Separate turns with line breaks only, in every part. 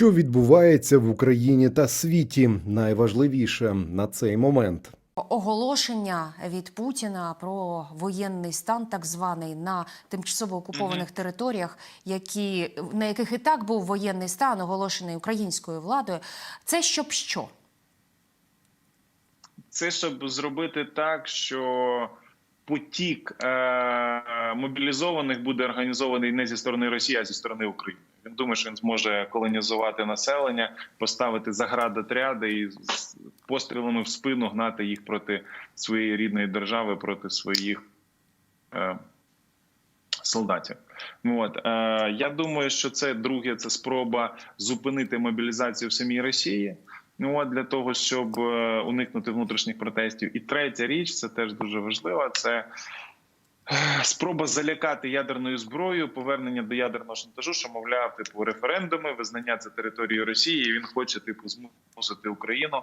Що відбувається в Україні та світі? Найважливіше на цей момент.
Оголошення від Путіна про воєнний стан, так званий на тимчасово окупованих територіях, які на яких і так був воєнний стан, оголошений українською владою. Це щоб що?
Це щоб зробити так, що потік е- мобілізованих буде організований не зі сторони Росії, а зі сторони України. Він думає, що він зможе колонізувати населення, поставити заградотряди і з пострілами в спину гнати їх проти своєї рідної держави, проти своїх е- солдатів. Ну, От е, я думаю, що це друге це спроба зупинити мобілізацію в самій Росії. Ну от для того, щоб е, уникнути внутрішніх протестів. І третя річ, це теж дуже важливо. Це спроба залякати ядерною зброєю, повернення до ядерного шантажу, що мовляв, типу референдуми, визнання це територією Росії. і Він хоче типу змусити Україну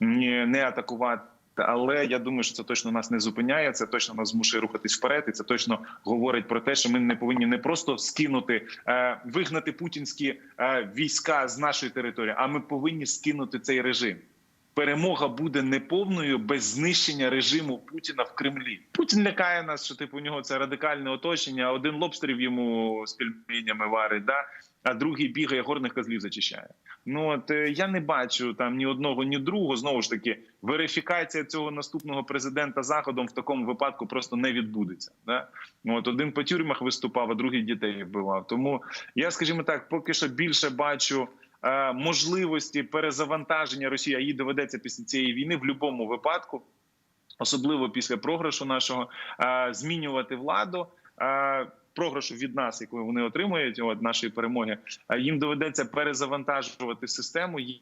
не атакувати. Але я думаю, що це точно нас не зупиняє. Це точно нас змушує рухатись вперед, і це точно говорить про те, що ми не повинні не просто скинути, е, вигнати путінські е, війська з нашої території, а ми повинні скинути цей режим. Перемога буде неповною без знищення режиму Путіна в Кремлі. Путін лякає нас, що типу у нього це радикальне оточення. Один лобстерів йому з пельменями варить, да а другий бігає горних козлів зачищає. Ну от е, я не бачу там ні одного, ні другого. Знову ж таки, верифікація цього наступного президента заходом в такому випадку просто не відбудеться. Да? От один по тюрмах виступав, а другий дітей вбивав. Тому я, скажімо так, поки що більше бачу. Е, Можливості перезавантаження Росії, а їй доведеться після цієї війни в будь-якому випадку, особливо після програшу нашого, е, змінювати владу. е, Програшу від нас, яку вони отримують, от нашої перемоги, їм доведеться перезавантажувати систему. їм-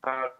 Та-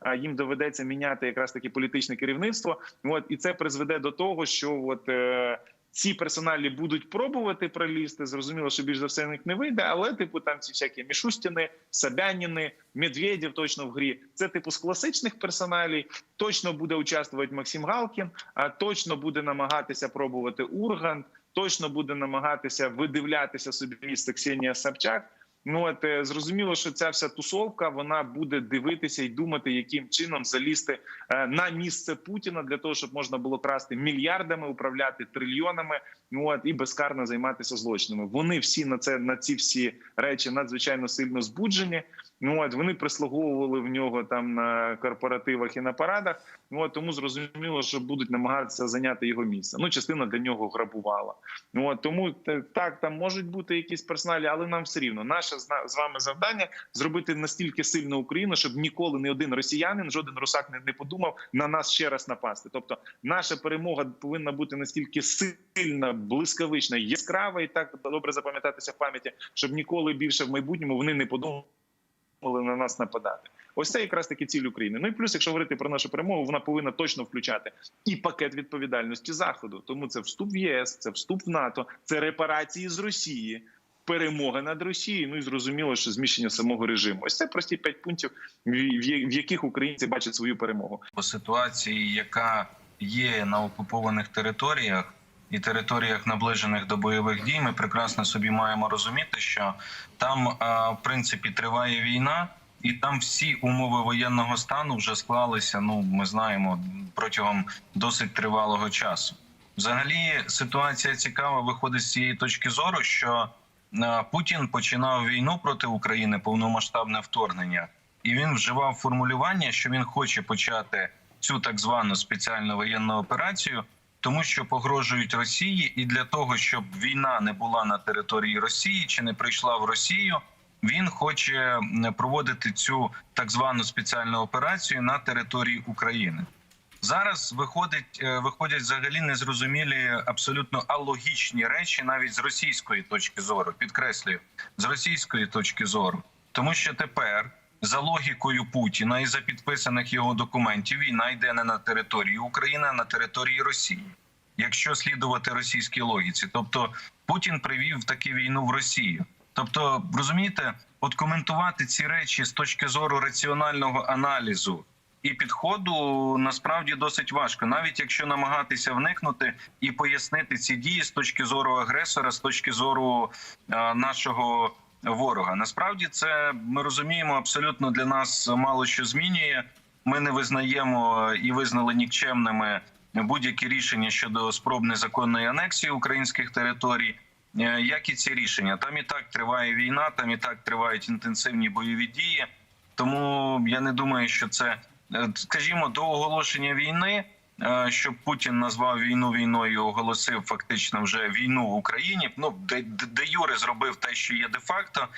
а їм доведеться міняти якраз таки політичне керівництво. От і це призведе до того, що от е, ці персоналі будуть пробувати пролізти. Зрозуміло, що більш за все них не вийде, але типу там ці всякі Мішустіни, Собяніни, Медведєв точно в грі. Це типу з класичних персоналій. Точно буде участвувати Максим Галкін, а точно буде намагатися пробувати Ургант. Точно буде намагатися видивлятися собі місце Ксенія Собчак. Ну от е, зрозуміло, що ця вся тусовка вона буде дивитися і думати, яким чином залізти е, на місце Путіна для того, щоб можна було красти мільярдами, управляти трильйонами. Ну от і безкарно займатися злочинами. Вони всі на це на ці всі речі надзвичайно сильно збуджені. Ну от вони прислуговували в нього там на корпоративах і на парадах. Ну от тому зрозуміло, що будуть намагатися зайняти його місце. Ну, частина для нього грабувала. Ну от тому так там можуть бути якісь персоналі, але нам все рівно. Наше з вами завдання зробити настільки сильну Україну, щоб ніколи ні один росіянин, жоден русак не, не подумав на нас ще раз напасти. Тобто, наша перемога повинна бути настільки сильна, блискавична, яскрава і так добре запам'ятатися в пам'яті, щоб ніколи більше в майбутньому вони не подумали на нас нападати. Ось це якраз таки ціль України. Ну і плюс, якщо говорити про нашу перемогу, вона повинна точно включати і пакет відповідальності заходу. Тому це вступ в ЄС, це вступ в НАТО, це репарації з Росії, перемога над Росією. Ну і зрозуміло, що зміщення самого режиму. Ось це прості п'ять пунктів, в яких українці бачать свою перемогу.
по ситуації, яка є на окупованих територіях і територіях, наближених до бойових дій, ми прекрасно собі маємо розуміти, що там е, в принципі триває війна, і там всі умови воєнного стану вже склалися. Ну ми знаємо протягом досить тривалого часу. Взагалі, ситуація цікава виходить з цієї точки зору, що е, Путін починав війну проти України, повномасштабне вторгнення, і він вживав формулювання, що він хоче почати цю так звану спеціальну воєнну операцію, тому що погрожують Росії, і для того, щоб війна не була на території Росії чи не прийшла в Росію. Він хоче проводити цю так звану спеціальну операцію на території України. Зараз виходить, е, виходять взагалі незрозумілі, абсолютно алогічні речі, навіть з російської точки зору. Підкреслюю, з російської точки зору, тому що тепер за логікою Путіна і за підписаних його документів війна йде не на території України, а на території Росії. Якщо слідувати російській логіці, тобто Путін привів таки війну в Росію. Тобто, розумієте, от коментувати ці речі з точки зору раціонального аналізу і підходу насправді досить важко, навіть якщо намагатися вникнути і пояснити ці дії з точки зору агресора, з точки зору е, нашого ворога. Насправді це ми розуміємо абсолютно для нас мало що змінює. Ми не визнаємо і визнали нікчемними будь-які рішення щодо спроб незаконної анексії українських територій. Е, Як і ці рішення, там і так триває війна, там і так тривають інтенсивні бойові дії. Тому я не думаю, що це е, скажімо до оголошення війни. Е, Щоб Путін назвав війну війною, оголосив фактично вже війну в Україні. Ну де, де Юре зробив те, що є де факто,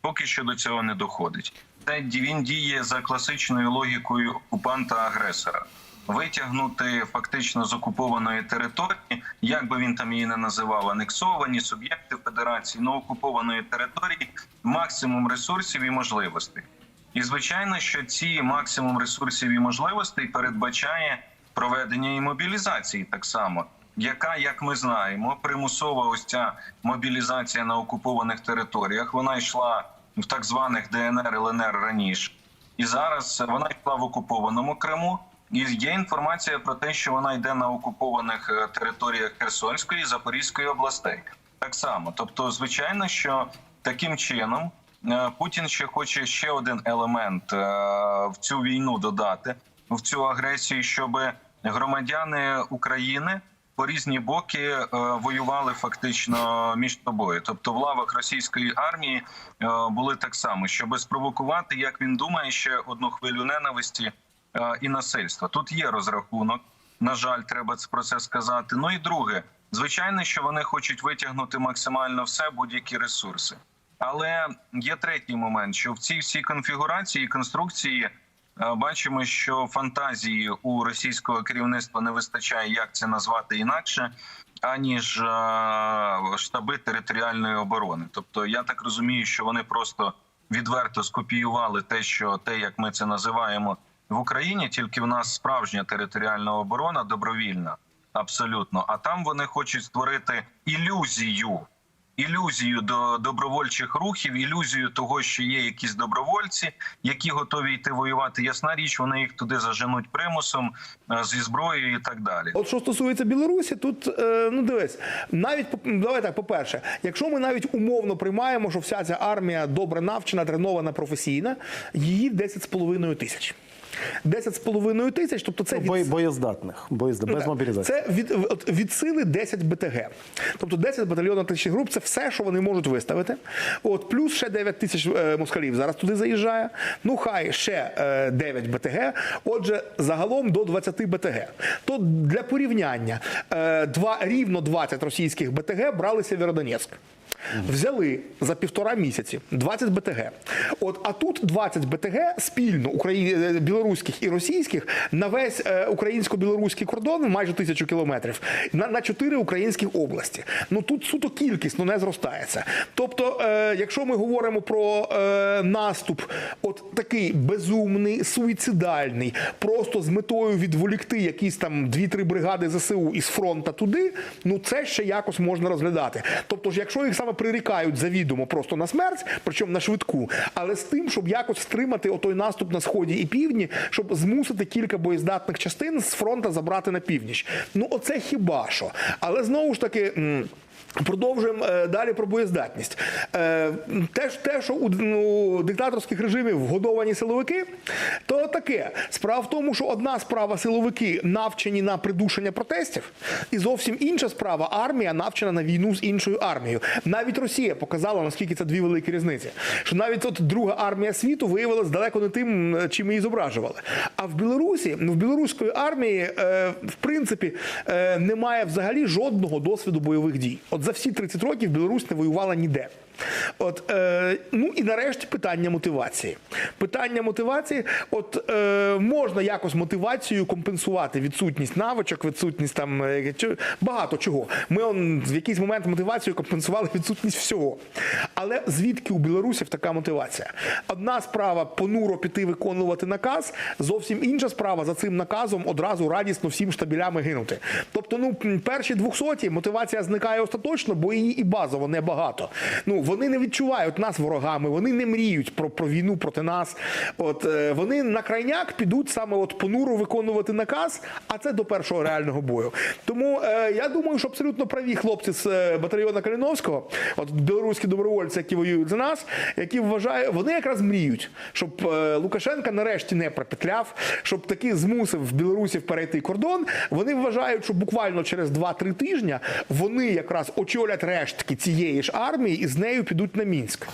поки що до цього не доходить. Це він діє за класичною логікою окупанта-агресора. Витягнути фактично з окупованої території, як би він там її не називав, анексовані суб'єкти федерації на окупованої території максимум ресурсів і можливостей. І звичайно, що ці максимум ресурсів і можливостей передбачає проведення і мобілізації так само, яка, як ми знаємо, примусова ось ця мобілізація на окупованих територіях. Вона йшла в так званих ДНР ЛНР раніше, і зараз вона йшла в окупованому Криму. І є інформація про те, що вона йде на окупованих е, територіях Херсонської і Запорізької областей. Так само, тобто, звичайно, що таким чином е, Путін ще хоче ще один елемент е, в цю війну додати в цю агресію, щоб громадяни України по різні боки е, воювали фактично між собою. Тобто в лавах російської армії е, були так само, щоб спровокувати, як він думає, ще одну хвилю ненависті е, і насильства. Тут є розрахунок. На жаль, треба про це сказати. Ну і друге, звичайно, що вони хочуть витягнути максимально все будь-які ресурси. Але є третій момент, що в цій всій конфігурації і конструкції бачимо, що фантазії у російського керівництва не вистачає, як це назвати інакше, аніж е, штаби територіальної оборони. Тобто, я так розумію, що вони просто відверто скопіювали те, що те, як ми це називаємо в Україні, тільки в нас справжня територіальна оборона добровільна, абсолютно. А там вони хочуть створити ілюзію ілюзію до добровольчих рухів, ілюзію того, що є якісь добровольці, які готові йти воювати. Ясна річ, вони їх туди заженуть примусом е, зі зброєю і так далі.
От що стосується Білорусі, тут е, ну дивись, навіть по- давай так, по-перше, якщо ми навіть умовно приймаємо, що вся ця армія добре навчена, тренована, професійна, її 10,5 тисяч. 10,5 тисяч, тобто це
Бо-
від...
боєздатних, боєзда, без
Так.
мобілізації.
Це від, від сили 10 БТГ. Тобто 10 батальйонів тисяч груп це все, що вони можуть виставити. От, плюс ще 9 тисяч е, москалів зараз туди заїжджає. Ну, хай ще е, 9 БТГ. Отже, загалом до 20 БТГ. То для порівняння е, два, рівно 20 російських БТГ брали Сєвєродонецьк. Взяли за півтора місяці 20 БТГ. От а тут 20 БТГ спільно Украї... е, білоруських і російських на весь е, українсько-білоруський кордон майже тисячу кілометрів на, на 4 українські області. Ну тут суто кількісно не зростається. Тобто, е, якщо ми говоримо про е, наступ, от такий безумний, суїцидальний, просто з метою відволікти якісь там 2-3 бригади ЗСУ із фронта туди, ну це ще якось можна розглядати. Тобто ж, якщо їх саме прирікають завідомо просто на смерть, причому на швидку, але з тим, щоб якось стримати отой наступ на сході і півдні, щоб змусити кілька боєздатних частин з фронта забрати на північ. Ну оце хіба що. Але знову ж таки. Продовжуємо е, далі про боєздатність. Е, те, те, що у ну, диктаторських режимів вгодовані силовики, то таке. Справа в тому, що одна справа силовики навчені на придушення протестів, і зовсім інша справа армія навчена на війну з іншою армією. Навіть Росія показала, наскільки це дві великі різниці. Що навіть от друга армія світу виявилась далеко не тим, чим її зображували. А в Білорусі, ну в білоруської армії, е, в принципі, немає взагалі жодного досвіду бойових дій. От за всі 30 років Білорусь не воювала ніде. От, е, ну і нарешті питання мотивації. Питання мотивації, от е, можна якось мотивацією компенсувати відсутність навичок, відсутність там е, багато чого. Ми он, в якийсь момент мотивацією компенсували відсутність всього. Але звідки у білорусів така мотивація? Одна справа понуро піти виконувати наказ, зовсім інша справа за цим наказом одразу радісно всім штабілями гинути. Тобто, ну перші 200 мотивація зникає остаточно, бо її і базово небагато. Ну вони не відчувають нас ворогами, вони не мріють про, про війну проти нас. От е, вони на крайняк підуть саме от понуро виконувати наказ, а це до першого реального бою. Тому е, я думаю, що абсолютно праві хлопці з е, батальйону Каліновського, от білоруські добровольці, які воюють за нас, які вважають, вони якраз мріють, щоб е, Лукашенка нарешті не пропетляв, щоб таки змусив білорусів перейти кордон. Вони вважають, що буквально через 2-3 тижні вони якраз очолять рештки цієї ж армії і з нею підуть на Мінськ.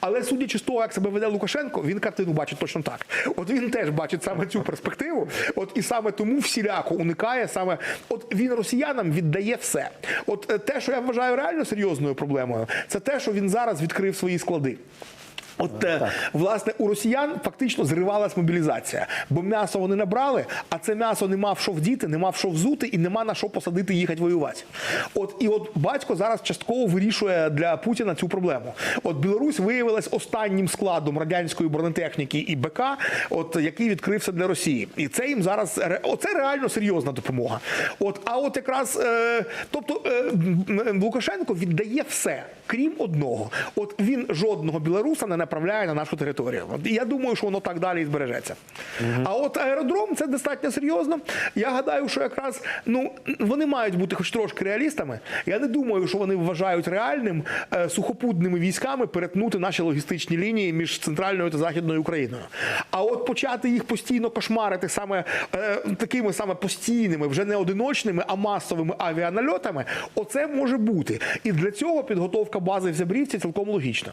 Але судячи з того, як себе веде Лукашенко, він картину бачить точно так. От він теж бачить саме цю перспективу. От і саме тому всіляко уникає саме. От він росіянам віддає все. От е, те, що я вважаю реально серйозною проблемою, це те, що він зараз відкрив свої склади. От е, власне у росіян фактично зривалась мобілізація, бо м'ясо вони набрали, а це м'ясо не мав що вдіти, не мав що взути і нема на що посадити їхати воювати. От і от батько зараз частково вирішує для Путіна цю проблему. От Білорусь виявилась останнім складом радянської бронетехніки і БК, от який відкрився для Росії, і це їм зараз оце реально серйозна допомога. От а от якраз е, тобто е, Лукашенко віддає все, крім одного. От він жодного білоруса не направляє на нашу територію. От, я думаю, що воно так далі і збережеться. А от аеродром це достатньо серйозно. Я гадаю, що якраз ну вони мають бути хоч трошки реалістами. Я не думаю, що вони вважають реальним е, сухопутними військами перетнути наші логістичні лінії між центральною та західною Україною. А от почати їх постійно кошмарити саме е, такими саме постійними, вже не одиночними, а масовими авіанальотами, оце може бути. І для цього підготовка бази в Зябрівці цілком логічна.